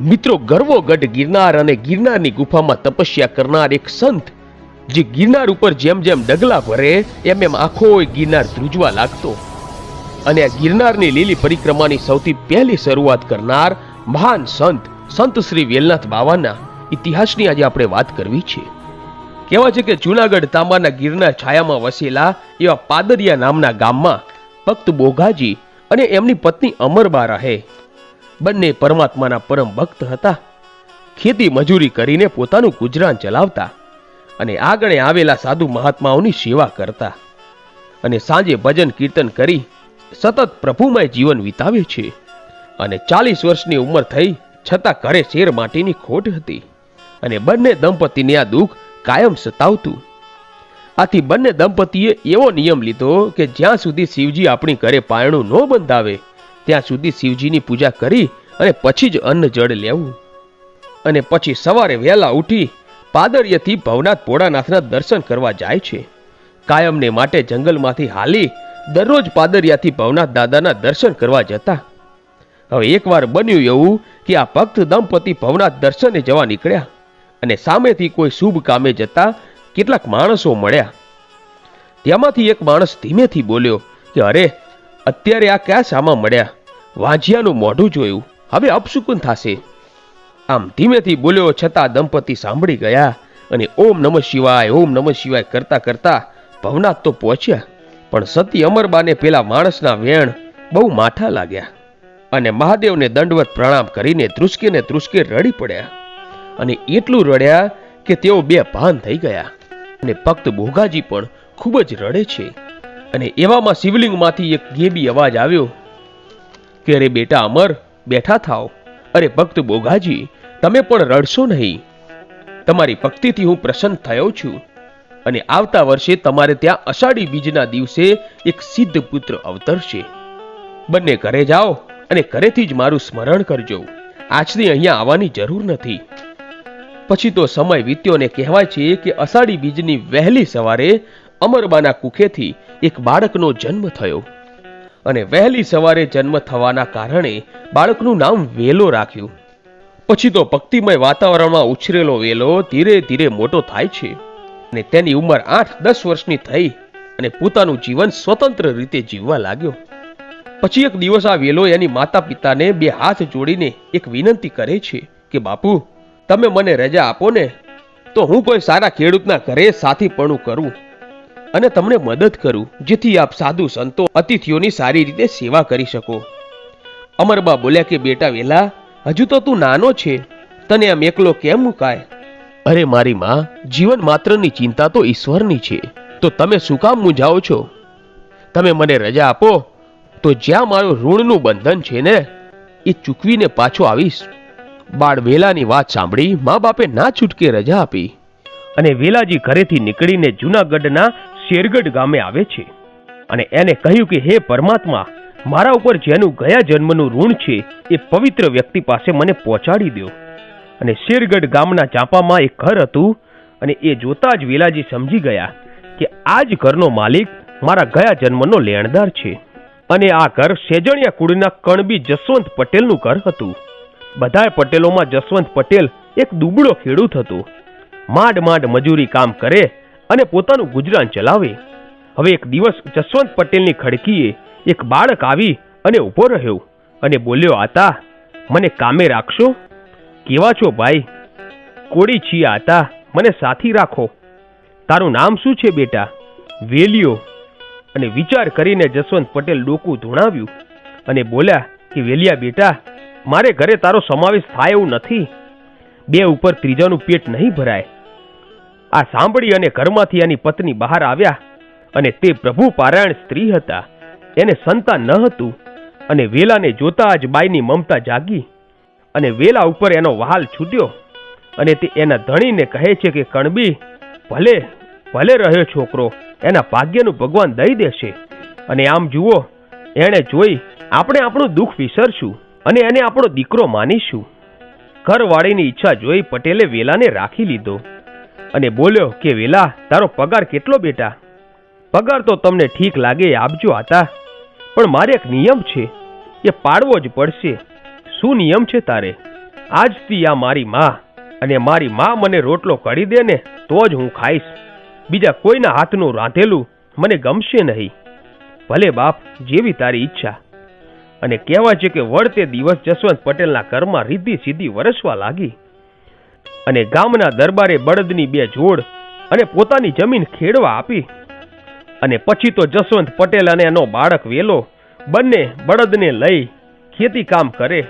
મિત્રો ગર્વોગઢ ગિરનાર અને ગિરનારની ગુફામાં તપસ્યા કરનાર એક સંત, જે ગિરનાર ઉપર જેમ જેમ ડગલા ભરે, એમ એમ આખો ગિરનાર ધ્રુજવા લાગતો. અને આ ગિરનારની લીલી પરિક્રમાની સૌથી પહેલી શરૂઆત કરનાર મહાન સંત સંત શ્રી વેલનાથ બાવાના ઇતિહાસની આજે આપણે વાત કરવી છે. કહેવાય છે કે જૂનાગઢ તાંબાના ગિરનાર છાયામાં વસેલા એવા પાદરિયા નામના ગામમાં ભક્ત બોઘાજી અને એમની પત્ની અમરબા રહે. બંને પરમાત્માના પરમ ભક્ત હતા. ખેતી મજૂરી કરીને પોતાનું ગુજરાન ચલાવતા અને આગળ આવેલા સાધુ મહાત્માઓની સેવા કરતા. અને સાંજે ભજન કીર્તન કરી સતત પ્રભુમય જીવન વિતાવે છે અને ચાલીસ વર્ષની ઉંમર થઈ છતાં ઘરે શેર માટીની ખોટ હતી અને બંને દંપતીને આ દુઃખ કાયમ સતાવતું. આથી બંને દંપતીએ એવો નિયમ લીધો કે જ્યાં સુધી શિવજી આપણી ઘરે પાયણું ન બંધાવે ત્યાં સુધી શિવજીની પૂજા કરી અને પછી જ અન્ન જળ લેવું. અને પછી સવારે વહેલા ઉઠી પાદર્યથી ભવનાથ ભોળાનાથના દર્શન કરવા જાય છે. કાયમને માટે જંગલમાંથી હાલી દરરોજ પાદરિયાથી ભવનાથ દાદાના દર્શન કરવા જતા. હવે એકવાર બન્યું એવું કે આ ભક્ત દંપતી ભવનાથ દર્શને જવા નીકળ્યા અને સામેથી કોઈ શુભ કામે જતા કેટલાક માણસો મળ્યા. તેમાંથી એક માણસ ધીમેથી બોલ્યો કે, અરે અત્યારે આ કયા સામા મળ્યા? વાંજિયાનું મોઢું જોયું. હવે અપશુકુન થશે. આમ ધીમેથી બોલ્યો છતાં દંપતી સાંભળી ગયા અને ઓમ નમઃ શિવાય, ઓમ નમઃ શિવાય કરતા કરતા ભવનાથ તો પહોંચ્યા. પણ સતી અમરબાને પેલા માણસના વેણ બહુ માઠા લાગ્યા અને મહાદેવને દંડવત પ્રણામ કરીને ધ્રુસકે ને ધ્રુસકે રડી પડ્યા. અને એટલું રડ્યા કે તેઓ બે ભાન થઈ ગયા. અને ભક્ત ભોગાજી પણ ખૂબ જ રડે છે. અને એવામાં શિવલિંગમાંથી એક ગેબી અવાજ આવ્યો, કે અરે બેટા અમર, બેઠા થાઓ. અરે ભક્ત બોગાજી, તમે પણ રડશો નહીં. તમારી ભક્તિથી હું પ્રસન્ન થયો છું. અને આવતા વર્ષે તમારે ત્યાં અષાઢી બીજના દિવસે એક સિદ્ધ પુત્ર અવતરશે બંને ઘરે જાઓ અને ઘરેથી જ મારું સ્મરણ કરજો. આજથી અહીંયા આવવાની જરૂર નથી. પછી તો સમય વીત્યો ને કહેવાય છે કે અષાઢી બીજની વહેલી સવારે અમરબાના કુખેથી એક બાળકનો જન્મ થયો. અને વહેલી સવારે જન્મ થવાના કારણે બાળકનું નામ વેલો રાખ્યું. પછી તો ભક્તિમય વાતાવરણમાં ઉછરેલો વેલો ધીરે ધીરે મોટો થાય છે. અને તેની ઉંમર આઠ દસ વર્ષની થઈ અને પોતાનું જીવન સ્વતંત્ર રીતે જીવવા લાગ્યો. પછી એક દિવસ આ વેલો એની માતા પિતાને બે હાથ જોડીને એક વિનંતી કરે છે કે, બાપુ, તમે મને રજા આપો ને, તો હું કોઈ સારા ખેડૂતના ઘરે સાથીપણું કરું. અને તમને મદદ કરું, જેથી આપ સાધુ સંતો, અતિથિઓની સારી રીતે સેવા કરી શકો. અમરબા બોલ્યા કે, બેટા વેલા, હજુ તો તું નાનો છે. તને આમ એકલો કેમ મુકાય? અરે મારી માં, જીવન માત્રની ચિંતા તો ઈશ્વરની છે. તો તમે શું કામ મૂંઝાઓ છો? તમે મને રજા આપો. તો જ્યાં મારું ઋણનું બંધન છે ને, એ ચૂકવીને પાછો આવીશ. બાળ વેલાની વાત સાંભળી મા બાપે ના છૂટકે રજા આપી. અને વેલાજી ઘરેથી નીકળીને જૂનાગઢના શેરગઢ ગામે આવે છે અને એને કહ્યું કે, હે પરમાત્મા, મારા ઉપર જેનું ગયા જન્મનું ઋણ છે એ પવિત્ર વ્યક્તિ પાસે મને પહોંચાડી દો અને શેરગઢ ગામના ચાંપામાં એક ઘર હતું અને એ જોતા જ વેલાજી સમજી ગયા કે આ જ ઘરનો માલિક મારા ગયા જન્મનો લેણદાર છે. અને આ ઘર સેજણિયા કુળના કણબી જસવંત પટેલનું ઘર હતું. બધાય પટેલોમાં જસવંત પટેલ એક દુબળો ખેડૂત હતો. માંડ માંડ મજૂરી કામ કરે અને પોતાનું ગુજરાન ચલાવે. હવે એક દિવસ જસવંત પટેલની ખડકીએ એક બાળક આવી અને ઊભો રહ્યો અને બોલ્યો, આતા, મને કામે રાખશો? કેવા છો ભાઈ? કોડી છીએ આતા, મને સાથી રાખો. તારું નામ શું છે બેટા? વેલિયો અને વિચાર કરીને જસવંત પટેલ ડોકું ધૂણાવ્યું અને બોલ્યા કે, વેલિયા બેટા, મારે ઘરે તારો સમાવેશ થાય એવું નથી. બે ઉપર ત્રીજાનું પેટ નહીં ભરાય. આ સાંભળી અને ઘરમાંથી એની પત્ની બહાર આવ્યા અને તે પ્રભુ પારાયણ સ્ત્રી હતા. એને સંતાન ન હતું અને વેલાને જોતા જ બાઈની મમતા જાગી અને વેલા ઉપર એનો વહાલ છૂટ્યો અને તે એના ધણીને કહે છે કે, કણબી, ભલે ભલે રહ્યો છોકરો, એના ભાગ્યનું ભગવાન દઈ દેશે. અને આમ જુઓ, એણે જોઈ આપણે આપણું દુઃખ વિસરશું અને એને આપણો દીકરો માનીશું. ઘરવાળીની ઈચ્છા જોઈ પટેલે વેલાને રાખી લીધો. અને બોલ્યો કે, વેલા, તારો પગાર કેટલો બેટા? પગાર તો તમને ઠીક લાગે આપજો આતા. પણ મારે એક નિયમ છે, એ પાડવો જ પડશે. શું નિયમ છે તારે? આજથી આ મારી માં, અને મારી માં મને રોટલો કરી દે ને, તો જ હું ખાઈશ. બીજા કોઈના હાથનું રાંધેલું મને ગમશે નહીં. ભલે બાપ, જેવી તારી ઈચ્છા. અને કહેવાય છે કે, વળતે દિવસ જસવંત પટેલના ઘરમાં રીધી સીધી વરસવા લાગી. અને ગામના દરબારે બળદની બે જોડ અને પોતાની જમીન ખેડવા આપી. અને પછી તો જસવંત પટેલ અને એનો બાળક વેલો બંને બળદને લઈ ખેતી કામ કરે.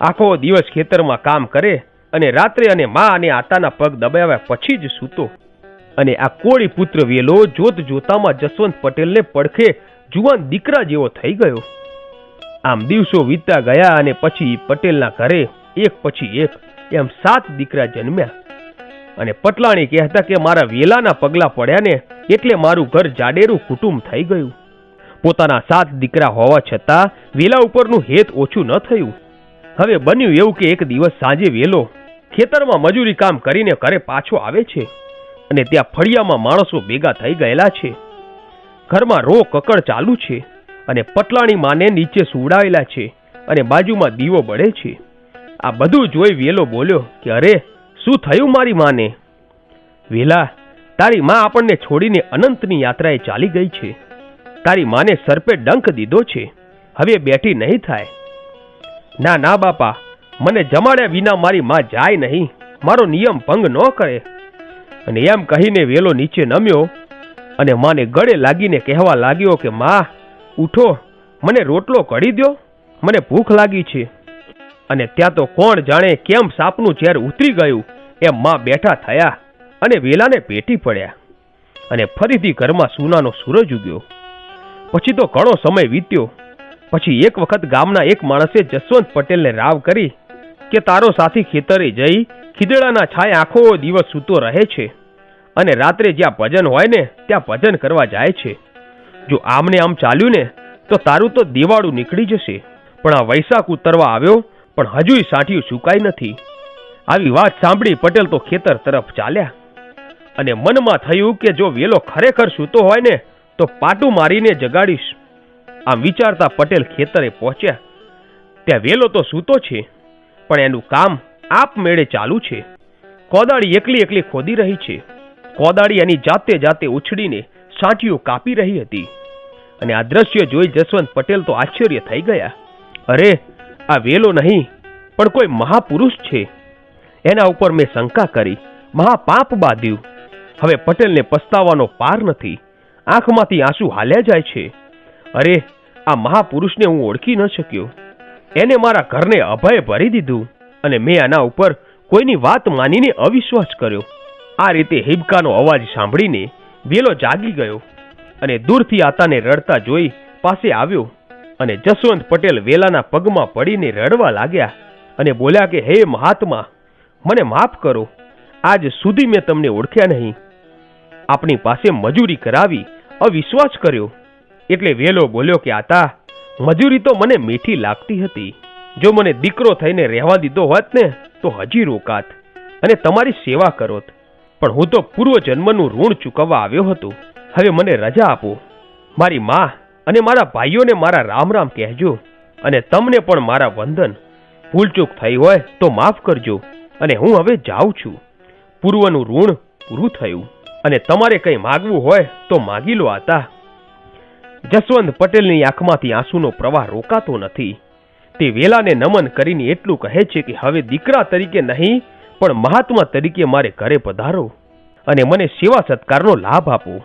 આખો દિવસ ખેતરમાં કામ કરે અને રાત્રે અને મા અને આતાના પગ દબાવ્યા પછી જ સૂતો. અને આ કોળી પુત્ર વેલો જોત જોતામાં જસવંત પટેલને પડખે જુવાન દીકરા જેવો થઈ ગયો. આમ દિવસો વીતતા ગયા અને પછી પટેલના ઘરે એક પછી એક એમ સાત દીકરા જન્મ્યા. અને પટલાણી કહેતા કે મારા વેલાના પગલા પડ્યા ને એટલે મારું ઘર જાડેરું કુટુંબ થઈ ગયું. પોતાના સાત દીકરા હોવા છતાં વેલા ઉપરનું હેત ઓછું ન થયું. હવે બન્યું એવું કે એક દિવસ સાંજે વેલો ખેતરમાં મજૂરી કામ કરીને ઘરે પાછો આવે છે અને ત્યાં ફળિયામાં માણસો ભેગા થઈ ગયેલા છે. ઘરમાં રો કકડ ચાલુ છે અને પટલાણી માને નીચે સુવડાવેલા છે અને બાજુમાં દીવો બળે છે. આ બધું જોઈ વેલો બોલ્યો કે અરે, શું થયું મારી માને? વેલા, તારી માં આપણને છોડીને અનંતની યાત્રાએ ચાલી ગઈ છે. તારી માને સરપે ડંખ દીધો છે. હવે બેઠી નહીં થાય. ના ના, બાપા, મને જમાડ્યા વિના મારી માં જાય નહીં. મારો નિયમ ભંગ ન કરે. અને એમ કહીને વેલો નીચે નમ્યો અને માને ગળે લાગીને કહેવા લાગ્યો કે, માં, ઉઠો, મને રોટલો કઢી દ્યો. મને ભૂખ લાગી છે. અને ત્યાં તો કોણ જાણે કેમ સાપનું ઝેર ઉતરી ગયું? એમ માં બેઠા થયા અને વેલાને પેટી પડ્યા. અને ફરીથી ઘરમાં સૂનાનો સૂરજ ઉગ્યો. પછી તો ઘણો સમય વીત્યો. પછી એક વખત ગામના એક માણસે જસવંત પટેલને રાવ કરી કે તારો સાથી ખેતરે જઈ ખીદડાના છાય આખો દિવસ સૂતો રહે છે અને રાત્રે જ્યાં ભજન હોય ને ત્યાં ભજન કરવા જાય છે. જો આમને આમ ચાલ્યું ને, તો તારું તો દિવાળું નીકળી જશે. પણ આ વૈશાખ ઉતરવા આવ્યો પણ હજુય સાંઠિયું સુકાઈ નથી. આવી વાત સાંભળી પટેલ તો ખેતર તરફ ચાલ્યા. અને મનમાં થયું કે જો વેલો ખરેખર સૂતો હોય ને, તો પાટું મારીને જગાડીશ. આમ વિચારતા પટેલ ખેતરે પહોંચ્યા. ત્યાં વેલો તો સૂતો છે, પણ એનું કામ આપમેળે ચાલુ છે. કોદાળી એકલી એકલી ખોદી રહી છે. કોદાળી એની જાતે જાતે ઉછળીને સાંઠીઓ કાપી રહી હતી. અને આ દ્રશ્ય જોઈ જસવંત પટેલ તો આશ્ચર્ય થઈ ગયા. અરે આ વેલો નહીં, પણ કોઈ મહાપુરુષ છે. એના ઉપર મેં શંકા કરી, મહાપાપ બાંધ્યું. હવે પટેલને પસ્તાવાનો પાર નથી. આંખમાંથી આંસુ હાલ્યા જાય છે. અરે, આ મહાપુરુષને હું ઓળખી ન શક્યો. એને મારા ઘરને અભય ભરી દીધું અને મેં આના ઉપર કોઈની વાત માનીને અવિશ્વાસ કર્યો. આ રીતે હિબકાનો અવાજ સાંભળીને વેલો જાગી ગયો અને દૂરથી આતાને રડતા જોઈ પાસે આવ્યો. અને જસવંત પટેલ વેલાના પગમાં પડીને રડવા લાગ્યા અને બોલ્યા કે, હે મહાત્મા, મને માફ કરો. આજ સુધી મેં તમને ઓળખ્યા નહીં. આપણી પાસે મજૂરી કરાવી અવિશ્વાસ કર્યો. એટલે વેલો બોલ્યો કે, આતા, મજૂરી તો મને મીઠી લાગતી હતી. જો મને દીકરો થઈને રહેવા દીધો હોત ને, તો હજી રોકાત અને તમારી સેવા કરોત. પણ હું તો પૂર્વ જન્મનું ઋણ ચૂકવવા આવ્યો હતો. હવે મને રજા આપો. મારી માં અને મારા ભાઈઓને મારા રામ રામ કહેજો અને તમને પણ મારા વંદન. ભૂલચૂક થઈ હોય તો માફ કરજો અને હું હવે જાઉં છું. પૂર્વનું ઋણ પૂરું થયું અને તમારે કંઈ માગવું હોય તો માગી લો આતા. જસવંત પટેલની આંખમાંથી આંસુનો પ્રવાહ રોકાતો નથી. તે વેલાને નમન કરીને એટલું કહે છે કે હવે દીકરા તરીકે નહીં, પણ મહાત્મા તરીકે મારે ઘરે પધારો અને મને સેવા સત્કારનો લાભ આપો.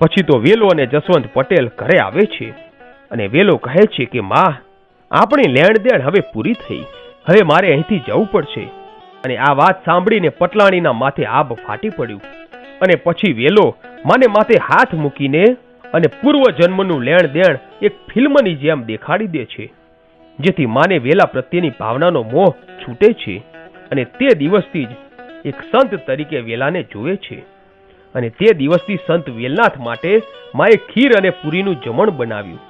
પછી તો વેલો અને જસવંત પટેલ ઘરે આવે છે અને વેલો કહે છે કે, માં, આપણી લેણ દેણ હવે પૂરી થઈ. હવે મારે અહીંથી જવું પડશે. અને આ વાત સાંભળીને પટલાણીના માથે આબ ફાટી પડ્યું. અને પછી વેલો માને માથે હાથ મૂકીને અને પૂર્વ જન્મનું લેણ દેણ એક ફિલ્મની જેમ દેખાડી દે છે, જેથી માને વેલા પ્રત્યેની ભાવનાનો મોહ છૂટે છે અને તે દિવસથી જ એક સંત તરીકે વેલાને જુએ છે. અને તે દિવસથી સંત વેલનાથ માટે માએ ખીર અને પૂરીનું જમણ બનાવ્યું.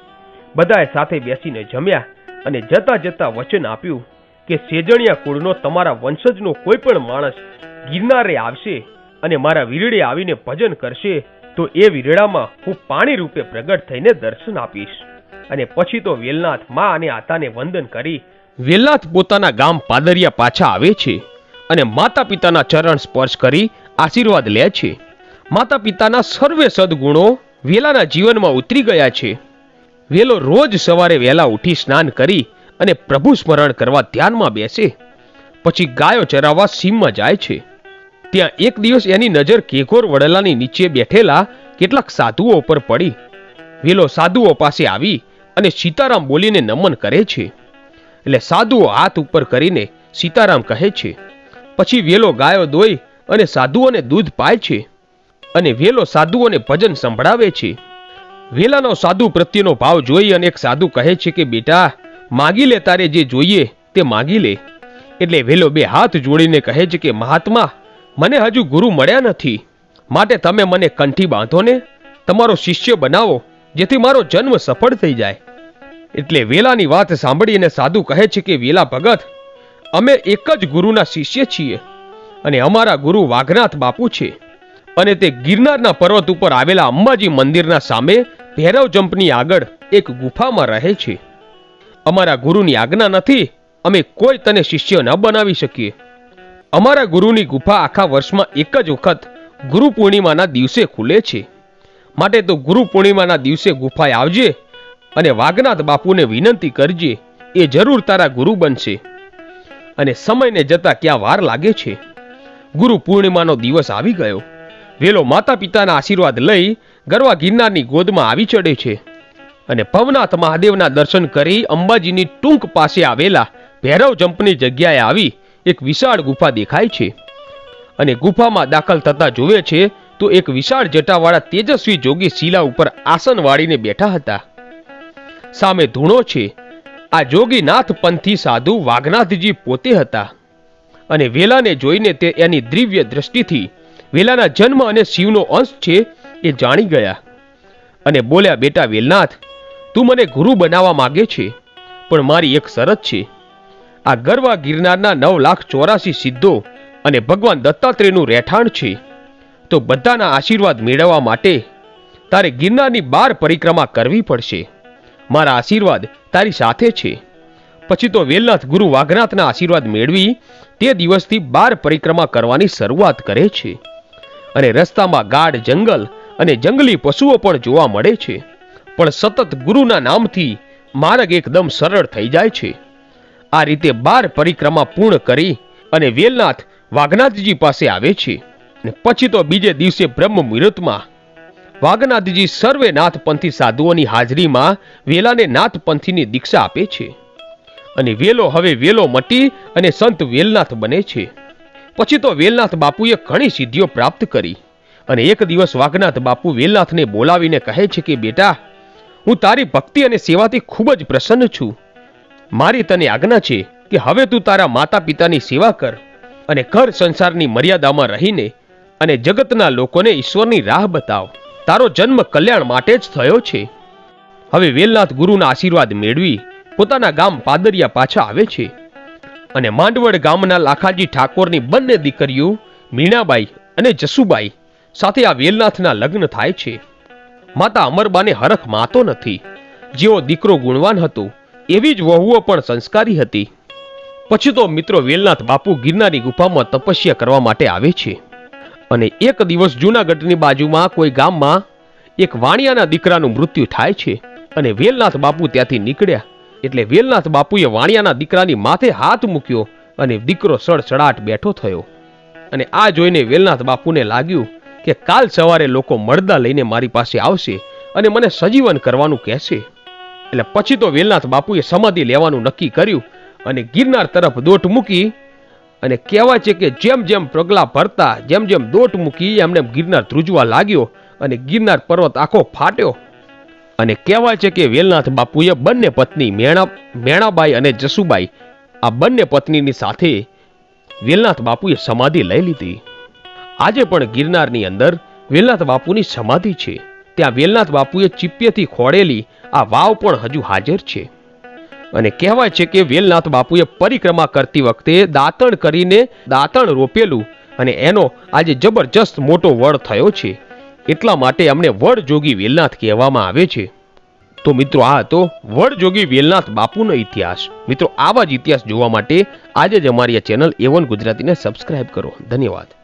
બધાએ સાથે બેસીને જમ્યા અને જતા જતા વચન આપ્યું કે સેજણિયા કુળનો તમારા વંશજનો કોઈ પણ માણસ ગિરનારે આવશે અને મારા વીરડે આવીને ભજન કરશે, તો એ વીરડામાં હું પાણી રૂપે પ્રગટ થઈને દર્શન આપીશ. અને પછી તો વેલનાથ મા અને આતાને વંદન કરી, વેલનાથ પોતાના ગામ પાદરિયા પાછા આવે છે અને માતા પિતાના ચરણ સ્પર્શ કરી આશીર્વાદ લે છે. માતા પિતાના સર્વે સદગુણો વેલાના જીવનમાં ઉતરી ગયા છે. વેલો રોજ સવારે વહેલા ઉઠી સ્નાન કરી અને પ્રભુ સ્મરણ કરવા ધ્યાનમાં બેસે. પછી ગાયો ચરાવવા સીમમાં જાય છે. ત્યાં એક દિવસ એની નજર કેકોર વડલાની નીચે બેઠેલા કેટલાક સાધુઓ ઉપર પડી. વેલો સાધુઓ પાસે આવી અને સીતારામ બોલીને નમન કરે છે. એટલે સાધુઓ હાથ ઉપર કરીને સીતારામ કહે છે. પછી વેલો ગાયો દોઈ અને સાધુઓને દૂધ પાય છે. અને વેલો સાધુઓને ભજન સંભળાવે છે. વેલાનો સાધુ પ્રત્યેનો ભાવ જોઈ અને એક સાધુ કહે છે કે, બેટા, માગી લે તારે જે જોઈએ તે માગી લે. એટલે વેલો બે હાથ જોડીને કહે છે કે, મહાત્મા, મને હજુ ગુરુ મળ્યા નથી. માટે તમે મને કંઠી બાંધો ને, તમારો શિષ્ય બનાવો, જેથી મારો જન્મ સફળ થઈ જાય. એટલે વેલાની વાત સાંભળીને સાધુ કહે છે કે, વેલા ભગત, અમે એક જ ગુરુના શિષ્ય છીએ અને અમારા ગુરુ વાઘનાથ બાપુ છે. અને તે ગિરનારના પર્વત ઉપર આવેલા અંબાજી મંદિરના સામે ભૈરવ જંપની આગળ એક ગુફામાં રહે છે. અમારા ગુરુની આજ્ઞા નથી, અમે કોઈ તને શિષ્ય ન બનાવી શકીએ. અમારા ગુરુની ગુફા આખા વર્ષમાં એક જ વખત ગુરુ પૂર્ણિમાના દિવસે ખુલે છે. માટે તો ગુરુ પૂર્ણિમાના દિવસે ગુફાએ આવજે અને વાઘનાથ બાપુને વિનંતી કરજે, એ જરૂર તારા ગુરુ બનશે. અને સમયને જતા ક્યાં વાર લાગે છે? ગુરુ પૂર્ણિમાનો દિવસ આવી ગયો. વેલો માતા પિતાના આશીર્વાદ લઈ ગરવા ગિરનારની ગોદમાં આવી ચડે છે અને ભવનાથ મહાદેવના દર્શન કરી અંબાજીની ટૂંક પાસે આવેલા ભૈરવ જંપની જગ્યાએ આવી એક વિશાળ ગુફા દેખાય છે. અને ગુફામાં દાખલ થતા જોવે છે તો એક વિશાળ જટાવાળા તેજસ્વી જોગી શિલા ઉપર આસન વાળીને બેઠા હતા. સામે ધૂણો છે. આ જોગીનાથ પંથી સાધુ વાઘનાથજી પોતે હતા. અને વેલાને જોઈને તે એની દિવ્ય દ્રષ્ટિથી વેલાના જન્મ અને શિવનો અંશ છે એ જાણી ગયા. અને બોલ્યા, બેટા વેલનાથ, તું મને ગુરુ બનાવવા માગે છે, પણ મારી એક શરત છે. આ ગરવા ગિરનારના નવ લાખ ચોરાસી સિદ્ધો અને ભગવાન દત્તાત્રેયનું રહેઠાણ છે. તો બધાના આશીર્વાદ મેળવવા માટે તારે ગિરનારની બાર પરિક્રમા કરવી પડશે. મારા આશીર્વાદ તારી સાથે છે. પછી તો વેલનાથ ગુરુ વાઘનાથના આશીર્વાદ મેળવી તે દિવસથી બાર પરિક્રમા કરવાની શરૂઆત કરે છે. અને રસ્તામાં ગાઢ જંગલ અને જંગલી પશુઓ પણ જોવા મળે છે. પણ સતત ગુરુના નામથી માર્ગ એકદમ સરળ થઈ જાય છે. આ રીતે બાર પરિક્રમા પૂર્ણ કરી અને વેલનાથ વાઘનાથજી પાસે આવે છે. અને પછી તો બીજે દિવસે બ્રહ્મ મુહૂર્તમાં વાઘનાથજી સર્વે નાથપંથી સાધુઓની હાજરીમાં વેલાને નાથપંથીની દીક્ષા આપે છે. અને વેલો હવે વેલો મટી અને સંત વેલનાથ બને છે. પછી તો વેલનાથ બાપુએ ઘણી સિદ્ધિઓ પ્રાપ્ત કરી અને એક દિવસ વાઘનાથ બાપુ વેલનાથને બોલાવીને કહે છે કે, બેટા, હું તારી ભક્તિ અને સેવાથી ખૂબ જ પ્રસન્ન છું. મારી તને આજ્ઞા છે કે હવે તું તારા માતા પિતાની સેવા કર અને ઘર સંસારની મર્યાદામાં રહીને અને જગતના લોકોને ઈશ્વરની રાહ બતાવ. તારો જન્મ કલ્યાણ માટે જ થયો છે. હવે વેલનાથ ગુરુના આશીર્વાદ મેળવી પોતાના ગામ પાદરિયા પાછા આવે છે. અને માંડવડ ગામના લાખાજી ઠાકોરની બંને દીકરીઓ, મીણાબાઈ અને જસુબાઈ, સાથે આ વેલનાથના લગ્ન થાય છે. માતા અમરબાને હરખ માતો નથી. જેવો દીકરો ગુણવાન હતો, એવી જ વહુઓ પણ સંસ્કારી હતી. પછી તો મિત્રો વેલનાથ બાપુ ગિરનારી ગુફામાં તપસ્યા કરવા માટે આવે છે. અને એક દિવસ જૂનાગઢની બાજુમાં કોઈ ગામમાં એક વાણિયાના દીકરાનું મૃત્યુ થાય છે અને વેલનાથ બાપુ ત્યાંથી નીકળ્યા. એટલે વેલનાથ બાપુએ વાણિયાના દીકરાની માથે હાથ મૂક્યો અને દીકરો સડસડાટ બેઠો થયો. અને આ જોઈને વેલનાથ બાપુને લાગ્યું કે કાલ સવારે લોકો મળદા લઈને મારી પાસે આવશે અને મને સજીવન કરવાનું કહેશે. એટલે પછી તો વેલનાથ બાપુએ સમાધિ લેવાનું નક્કી કર્યું અને ગિરનાર તરફ દોટ મૂકી અને કહેવાય છે કે જેમ જેમ પ્રગલા ભરતા, જેમ જેમ દોટ મૂકી, એમને ગિરનાર ધ્રુજવા લાગ્યો અને ગિરનાર પર્વત આખો ફાટ્યો. અને કહેવાય છે કે વેલનાથ બાપુએ બંને પત્ની મેણા મેણાબાઈ અને જસુબાઈ, આ બંને પત્નીની સાથે વેલનાથ બાપુએ સમાધિ લઈ લીધી. આજે પણ ગિરનારની અંદર વેલનાથ બાપુની સમાધિ છે. ત્યાં વેલનાથ બાપુએ ચીપિયેથી ખોડેલી આ વાવ પણ હજુ હાજર છે. અને કહેવાય છે કે વેલનાથ બાપુએ પરિક્રમા કરતી વખતે દાંતણ કરીને દાંતણ રોપેલું અને એનો આજે જબરજસ્ત મોટો વડ થયો છે. એટલા માટે અમને વડજોગી વેલનાથ કહેવામાં આવે છે. તો મિત્રો આ હતો વડજોગી વેલનાથ બાપુનો ઇતિહાસ. મિત્રો આવા જ ઇતિહાસ જોવા માટે આજે જ અમારી આ ચેનલ એવન ગુજરાતીને સબસ્ક્રાઇબ કરો. ધન્યવાદ.